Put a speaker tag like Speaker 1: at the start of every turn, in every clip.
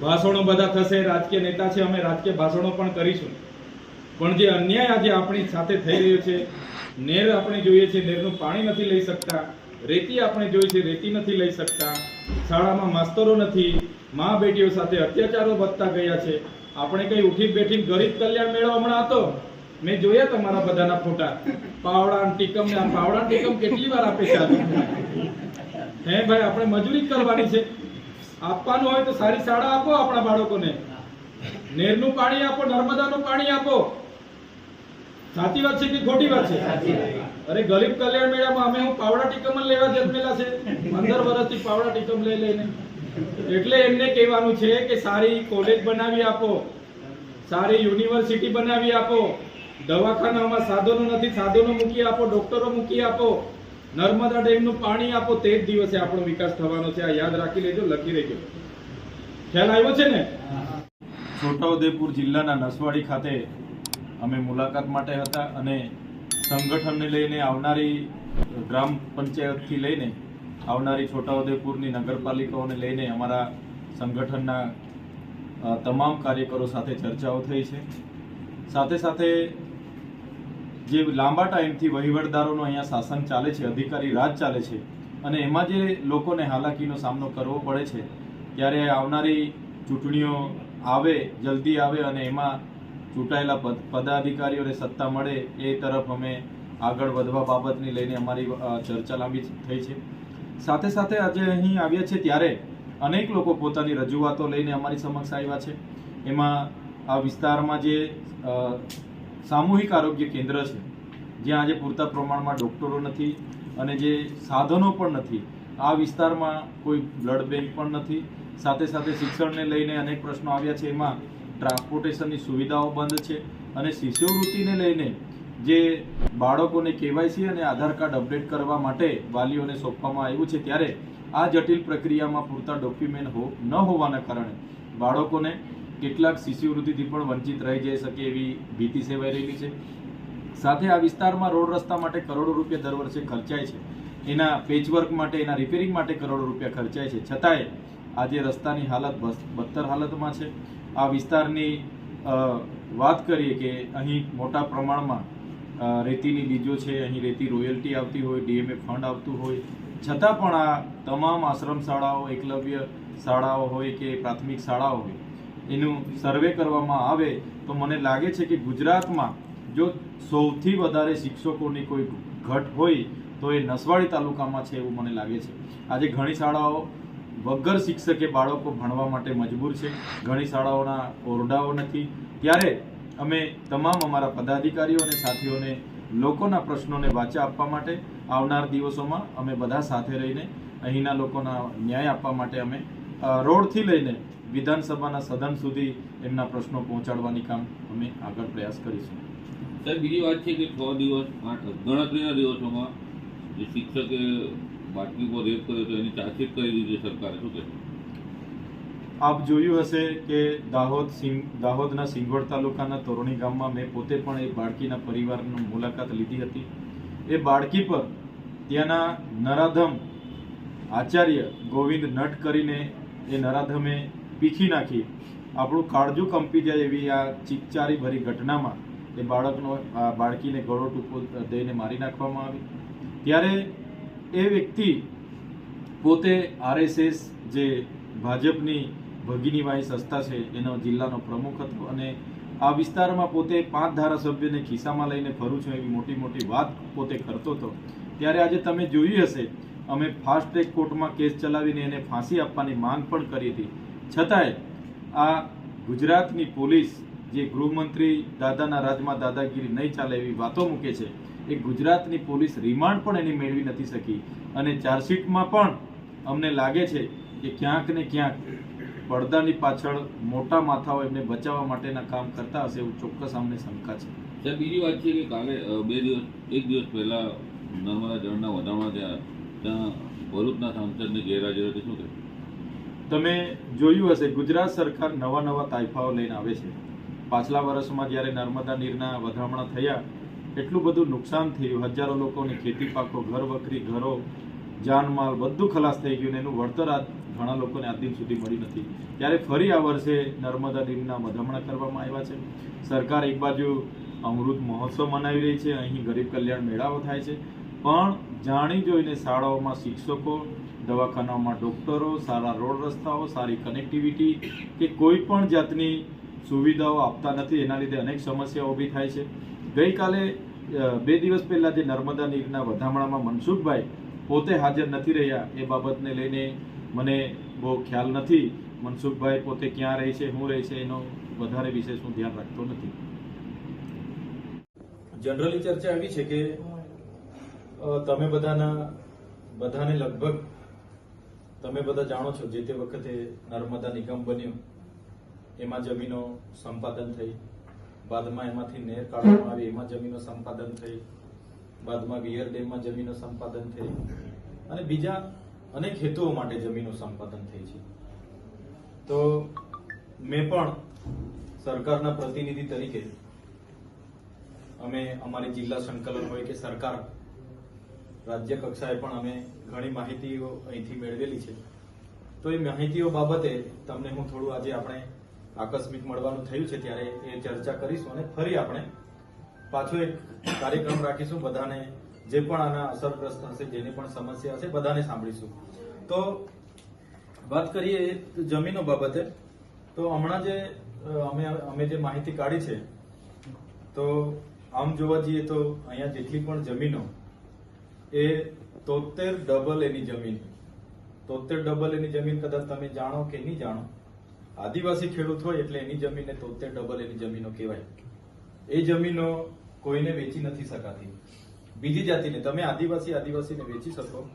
Speaker 1: ભાષણો બધા થશે, રાજકીય નેતા છે, અમે રાજકીય ભાષણો પણ કરીશું. પણ જે અન્યાય આજે આપણી સાથે થઈ રહ્યો છે, નેર આપણે જોઈએ છીએ નેરનું પાણી નથી લઈ શકતા, રેતી આપણે જોઈએ છે, રેતી નથી લઈ શકતા, શાળામાં માસ્તરો નથી, મા બેટીઓ સાથે અત્યાચારો વધતા ગયા છે. આપણે કઈ ઉઠી બેઠી ગરીબ કલ્યાણ મેળો હમણાં હતો? મેં જોયા તમારા બધાના ફોટા. પાવડા ટીકમ ને આ પાવડા ટીકમ કેટલી વાર આપે છે હે ભાઈ, આપણે મજૂરી કરવાની છે. આપવાનું હોય તો સારી શાળા આપો આપણા બાળકોને. નેરનું પાણી આપો નર્મદાનું પાણી આપો. સાચી વાત છે કે ખોટી વાત છે? અરે ગરીબ કલ્યાણ મેળામાં અમે હું પાવડા ટીકમ લેવા જન્મેલા છે. પંદર વર્ષથી પાવડા ટીકમ લઈ લઈને. એટલે એમને કહેવાનું છે કે સારી કોલેજ બનાવી આપો. સારી યુનિવર્સિટી બનાવી આપો. દવાખાનામાં સાધનો નથી સાધનો મૂકી આપો ડોક્ટરો મૂકી આપો. નર્મદા ડેમનું પાણી આપો તે જ દિવસે આપણો વિકાસ થવાનો છે, આ યાદ રાખી લેજો, લખી લેજો. ખ્યાલ આવ્યો છે ને? છોટાઉદેપુર જિલ્લાના નસવાડી ખાતે અમે મુલાકાત માટે હતા અને સંગઠનને લઈને આવનારી ગ્રામ પંચાયતથી લઈને આવનારી છોટાઉદેપુરની નગરપાલિકાઓને લઈને અમારા સંગઠનના તમામ કાર્યકરો સાથે ચર્ચાઓ થઈ છે. સાથે સાથે જે લાંબા ટાઈમથી વહીવટદારોનું અહીંયા શાસન ચાલે છે, અધિકારી રાજ ચાલે છે અને એમાં જે લોકોને હાલાકીનો સામનો કરવો પડે છે, ત્યારે આવનારી ચૂંટણીઓ આવે, જલ્દી આવે અને એમાં ચૂંટાયેલા પદ, પદાધિકારીઓને સત્તા મળે એ તરફ અમે આગળ વધવા બાબતની લઈને અમારી ચર્ચા લાંબી થઈ છે. સાથે સાથે આજે અહીં આવ્યા છે ત્યારે અનેક લોકો પોતાની રજૂઆતો લઈને અમારી સમક્ષ આવ્યા છે. એમાં આ વિસ્તારમાં જે સામૂહિક આરોગ્ય કેન્દ્ર છે, જ્યાં આજે પૂરતા પ્રમાણમાં ડૉક્ટરો નથી અને જે સાધનો પણ નથી, આ વિસ્તારમાં કોઈ બ્લડ બેંક પણ નથી. સાથે સાથે શિક્ષણને લઈને અનેક પ્રશ્નો આવ્યા છે. એમાં ટ્રાન્સપોર્ટેશનની સુવિધાઓ બંધ છે અને શિષ્યવૃત્તિને લઈને જે બાળકોને કેવાયસી અને આધાર કાર્ડ અપડેટ કરવા માટે વાલીઓને સોંપવામાં આવ્યું છે, ત્યારે આ જટિલ પ્રક્રિયામાં પૂરતા ડોક્યુમેન્ટ હો, ન હોવાના કારણે બાળકોને કેટલાક શિષ્યવૃત્તિથી પણ વંચિત રહી જઈ શકે એવી ભીતિ સેવાઈ રહેલી છે. સાથે આ વિસ્તારમાં રોડ રસ્તા માટે કરોડો રૂપિયા દર વર્ષે ખર્ચાય છે. એના પેચવર્ક માટે, એના રિપેરિંગ માટે કરોડો રૂપિયા ખર્ચાય છે. છતાંય આજે રસ્તાની હાલત બદતર હાલતમાં છે. આ વિસ્તારની વાત કરીએ કે અહીં મોટા પ્રમાણમાં રેતીની બીજો છે. અહીં રેતી રોયલ્ટી આવતી હોય ડીએમએ ફંડ આવતું હોય. છતાં પણ આ તમામ આશ્રમ શાળાઓ, એકલવ્ય શાળાઓ હોય કે પ્રાથમિક શાળાઓ હોય એનું સર્વે કરવામાં આવે તો મને લાગે છે કે ગુજરાતમાં જો સૌથી વધારે શિક્ષકોની કોઈ ઘટ હોય તો એ નસવાડી તાલુકામાં છે એવું મને લાગે છે. આજે ઘણી શાળાઓ વગર શિક્ષકે બાળકો ભણવા માટે મજબૂર છે. ઘણી શાળાઓના ઓરડાઓ નથી. ત્યારે અમે તમામ અમારા પદાધિકારીઓ અને સાથીઓને લોકોના પ્રશ્નોને વાચા આપવા માટે આવનાર દિવસોમાં અમે બધા સાથે રહીને અહીંના લોકોના ન્યાય આપવા માટે અમે રોડથી લઈને વિધાનસભાના સદન સુધી એમના પ્રશ્નો પહોંચાડવાની કામ અમે આગળ પ્રયાસ કરીશું.
Speaker 2: સાહેબ બીજી વાત છે કે છ દિવસ આઠ ગણતરીના દિવસોમાં જે શિક્ષકે બાટલી પર રેપ કર્યો તો એની ચાર્જશીટ કરી દીધી સરકારે. શું કહે
Speaker 1: આપ જોયું હશે કે દાહોદ સિંહ દાહોદના સિંગવડ તાલુકાના તોરણી ગામમાં મેં પોતે પણ એ બાળકીના પરિવારની મુલાકાત લીધી હતી. એ બાળકી પર ત્યાંના નરાધમ આચાર્ય ગોવિંદ નટ કરીને એ નરાધમે પીખી નાખી. આપણું કાળજું કંપી જાય એવી આ ચીકચારી ભરી ઘટનામાં એ બાળકનો, આ બાળકીને ગળો ટૂંકો દઈને મારી નાખવામાં આવી. ત્યારે એ વ્યક્તિ પોતે આરએસએસ જે ભાજપની ભગીનીવાહી સંસ્થા છે, એનો જિલ્લાનો પ્રમુખ હતો અને આ વિસ્તારમાં પોતે પાંચ ધારાસભ્યને ખિસ્સામાં લઈને ફરું છું એવી મોટી મોટી વાત પોતે કરતો હતો. ત્યારે આજે તમે જોયું હશે અમે ફાસ્ટ ટ્રેક કોર્ટમાં કેસ ચલાવીને એને ફાંસી આપવાની માંગ પણ કરી હતી. છતાંય આ ગુજરાતની પોલીસ જે ગૃહમંત્રી દાદાના રાજમાં દાદાગીરી નહીં ચાલે એવી વાતો મૂકે છે, એ ગુજરાતની પોલીસ રિમાન્ડ પણ એની મેળવી નથી શકી. અને ચાર્જશીટમાં પણ અમને લાગે છે કે ક્યાંક ને ક્યાંક પડદાની પાછળ મોટા માથાઓ એમને બચાવવા માટેના કામ કરતા હશે એવું ચોક્કસ અમને શંકા છે.
Speaker 2: સાહેબ, બીજી વાત છે કે કાલે બે દિવસ, એક દિવસ પહેલા નર્મદા જળના વધારણા થયા. ત્યાં ભરૂચના સાંસદને ગેરહાજર શું કહેશો
Speaker 1: તમે જોયું હશે, ગુજરાત સરકાર નવા નવા તાઇફાઓ લઈને આવે છે. પાછલા વર્ષમાં જ્યારે નર્મદા નીરના વધામણા થયા, એટલું બધું નુકસાન થયું. હજારો લોકોની ખેતી પાકો, ઘર વખરી, ઘરો, જાનમાલ બધું ખલાસ થઈ ગયું ને એનું વળતર આ ઘણા લોકોને આજ દિન સુધી મળી નથી. ત્યારે ફરી આ વર્ષે નર્મદા નીરના વધામણા કરવામાં આવ્યા છે. સરકાર એક બાજુ અમૃત મહોત્સવ મનાવી રહી છે. અહીં ગરીબ કલ્યાણ મેળાઓ થાય છે. પણ જાણી જોઈને શાળાઓમાં શિક્ષકો, દવાખાનાઓમાં ડૉક્ટરો, સારા રોડ રસ્તાઓ, સારી કનેક્ટિવિટી કે કોઈ પણ જાતની સુવિધાઓ આપતા નથી, એના લીધે અનેક સમસ્યાઓ ઊભી થાય છે. ગઈકાલે બે દિવસ પહેલાં જે નર્મદા નીરના વધામણામાં મનસુખભાઈ પોતે હાજર નથી રહ્યા, એ બાબતને લઈને મને બહુ ખ્યાલ નથી. મનસુખભાઈ પોતે ક્યાં રહે છે શું રહે છે, એનો વધારે વિશેષ હું ધ્યાન રાખતો નથી. જનરલી ચર્ચા એવી છે કે તમે બધાના, બધાને લગભગ તમે બધા જાણો છો જે તે વખતે નર્મદા નિગમ બન્યું. એમાં જમીનો સંપાદન થઈ. બાદમાં એમાંથી નેર કાઢવામાં આવી, એમાં જમીનો સંપાદન થઈ. બાદમાં વિયર ડેમમાં જમીનો સંપાદન થઈ. અને બીજા અનેક હેતુઓ માટે જમીનો સંપાદન થઈ છે. તો મેં પણ સરકારના પ્રતિનિધિ તરીકે અમે અમારી જિલ્લા સંકલન હોય કે સરકાર રાજ્ય કક્ષાએ પણ અમે ઘણી માહિતીઓ અહીંથી મેળવેલી છે. તો એ માહિતીઓ બાબતે તમને હું થોડું આજે આપણે આકસ્મિક મળવાનું થયું છે ત્યારે એ ચર્ચા કરીશું અને ફરી આપણે પાછો એક કાર્યક્રમ રાખીશું બધાને જે પણ આના અસરગ્રસ્ત હશે, જેની પણ સમસ્યા હશે, બધાને સાંભળીશું. તો વાત કરીએ જમીનો બાબતે. તો હમણાં જે અમે અમે જે માહિતી કાઢી છે, તો આમ જોવા જઈએ તો અહીંયા જેટલી પણ જમીનો એ તોતેર ડબલ એની જમીન તોતેર ડબલ એની જમીન કદાચ તમે જાણો કે નહીં જાણો. આદિવાસી ખેડૂત હોય એટલે એની જમીનને તોતેર ડબલ એની જમીનો કહેવાય. એ જમીનો કોઈને વેચી નથી શકાતી. બીજી જાતિને તમે આદિવાસી આદિવાસીને વેચી શકો.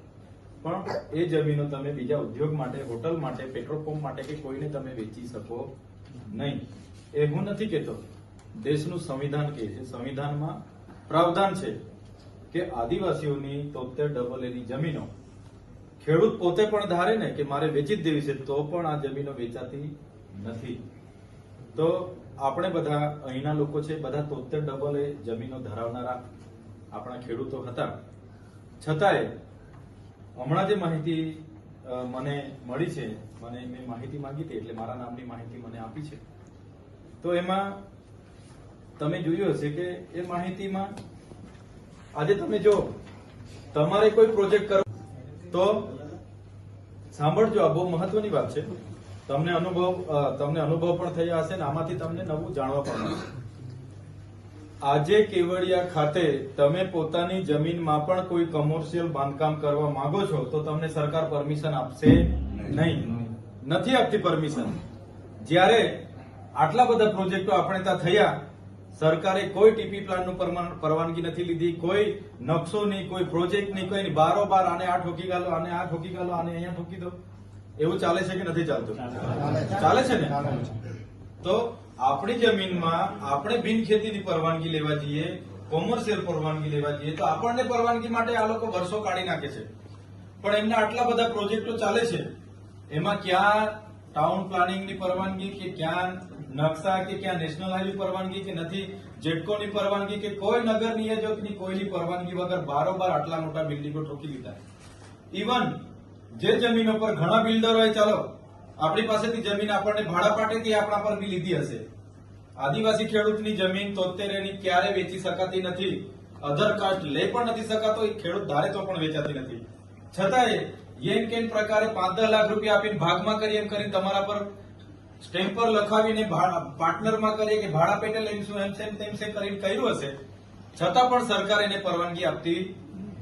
Speaker 1: પણ એ જમીનો તમે બીજા ઉદ્યોગ માટે, હોટલ માટે, પેટ્રોલ પંપ માટે કે કોઈને તમે વેચી શકો નહીં. એ હું નથી કહેતો. દેશનું સંવિધાન કહે છે. સંવિધાનમાં પ્રાવધાન છે કે આદિવાસીઓની તોતેર ડબલ એની જમીનો, ખેડૂત પોતે પણ ધારે ને કે મારે વેચી જ દેવી છે, તો પણ આ જમીનો વેચાતી નથી. તો આપણે બધા અહીંના લોકો છે, બધા તોતેર ડબલ એ જમીનો ધરાવનારા આપણા ખેડૂતો હતા. છતાંય, હમણાં જે માહિતી મને મળી છે, મને મેં માહિતી માંગી હતી, એટલે મારા નામની માહિતી મને આપી છે. તો એમાં તમે જોયું હશે કે એ માહિતીમાં આજે તમે જો તમારે કોઈ પ્રોજેક્ટ કરો, તો સાંભળજો, આ બહુ મહત્વની વાત છે. તમને અનુભવ તમને અનુભવ પણ થયા હશે ને આમાંથી તમને નવું જાણવા પણ આજે કેવડિયા ખાતે તમે પોતાની જમીનમાં પણ કોઈ કમર્શિયલ બાંધકામ કરવા માંગો છો, તો તમને સરકાર પરમિશન આપશે નહીં. નથી આપતી પરમિશન જ્યારે આટલા બધા પ્રોજેક્ટો આપણે ત્યાં થયા સરકારે કોઈ ટીપી પ્લાનનું પરવાનગી નથી લીધી, કોઈ નકશો નહીં, કોઈ પ્રોજેક્ટ નહીં, કોઈ. બારોબાર આને આ ઠોકી ગાલો, આને આ ઠોકી ગાલો, આને અહીંયા ઠોકી દો. એવું ચાલે છે કે નથી ચાલતું? ચાલે છે ને? તો આપણી જમીનમાં આપણે બિન ખેતીની પરવાનગી લેવા જઈએ, કોમર્શિયલ પરવાનગી લેવા જઈએ, તો આપણને પરવાનગી માટે આ લોકો વર્ષો કાઢી નાખે છે. પણ એમના આટલા બધા પ્રોજેક્ટો ચાલે છે. એમાં ક્યાં ટાઉન પ્લાનિંગની પરવાનગી કે ક્યાં નકશા કે ક્યાં નેશનલ હાઈવે પરવાનગી કે નથી, જેટકોની પરવાનગી કે કોઈ નગર નિયોજકની કોઈની પરવાનગી વગર બારોબાર આટલા મોટા બિલ્ડિંગો ઠોકી દીધા. ઇવન જે જમીનો પર ઘણા બિલ્ડરોએ, ચાલો, આપણી પાસેથી જમીન આપણને ભાડા પાટેથી આપણા પર બી લીધી હશે. આદિવાસી ખેડૂતની જમીન તોતેર એની ક્યારે વેચી શકાતી નથી અધર કાસ્ટ લઈ પણ નથી શકાતો, એ ખેડૂત ધારે તો પણ વેચાતી નથી. છતાંય એમ કેન પ્રકારે પાંચ દસ લાખ રૂપિયા આપીને ભાગમાં કરી એમ કરી તમારા પર સ્ટેમ્પ પર લખાવીને પાર્ટનરમાં કરીએ કે ભાડા પેટે લઈશું એમ છે તેમ છે કરીને કર્યું હશે, છતાં પણ સરકાર એને પરવાનગી આપતી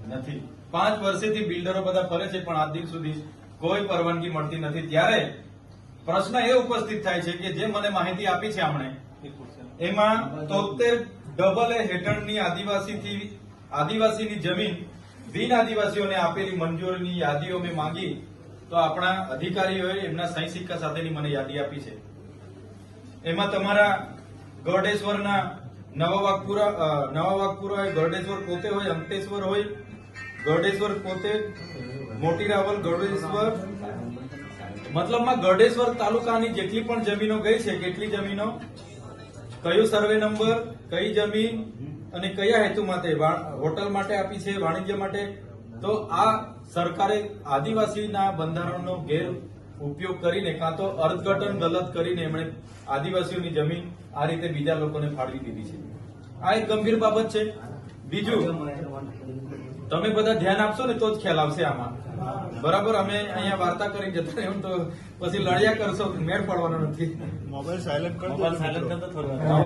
Speaker 1: નથી. પાંચ વર્ષેથી બિલ્ડરો બધા ફરે છે, પણ આજ દિન સુધી કોઈ પરવાનગી મળતી નથી. ત્યારે પ્રશ્ન એ ઉપસ્થિત થાય છે કે જે મને માહિતી આપી છે આપણે એમાં તોતેર ડબલ એ હેઠળની આદિવાસીથી, આદિવાસીની જમીન બિન આદિવાસીઓને આપેલી મંજૂરીની યાદીઓ મેં માંગી. તો આપણા અધિકારીઓએ એમના સહી સિક્કા સાથેની મને યાદી આપી છે. એમાં તમારા ગરડેશ્વરના નવા વાઘપુરા નવા વાઘપુરા હોય ગરડેશ્વર પોતે હોય અંકટેશ્વર હોય, ગરડેશ્વર પોતે મોટી રાવલ ગરડેશ્વર મતલબમાં ગરડેશ્વર તાલુકાની જેટલી પણ જમીનો ગઈ છે, કેટલી જમીનો? કયો સર્વે નંબર, કઈ જમીન અને કયા હેતુ માટે હોટલ માટે આપી છે, વાણિજ્ય માટે? તો આ સરકારે આદિવાસીના બંધારણનો ગેર ઉપયોગ કરીને કાં તો અર્થઘટન ગલત કરીને એમણે આદિવાસીઓની જમીન આ રીતે બીજા લોકોને ફાળવી દીધી છે. આ એક ગંભીર બાબત છે. બીજું તમે બધા ધ્યાન આપશો ને તો જ ખ્યાલ આવશે આમાં. બરાબર અમે અહીંયા વાર્તા કરી જતા એમ તો પછી લડ્યા કરશો મેળ પડવાનો નથી.
Speaker 3: મોબાઈલ સાયલન્ટ કરી
Speaker 1: મોબાઈલ
Speaker 3: દેજો.
Speaker 1: કરતો થોડી વાર.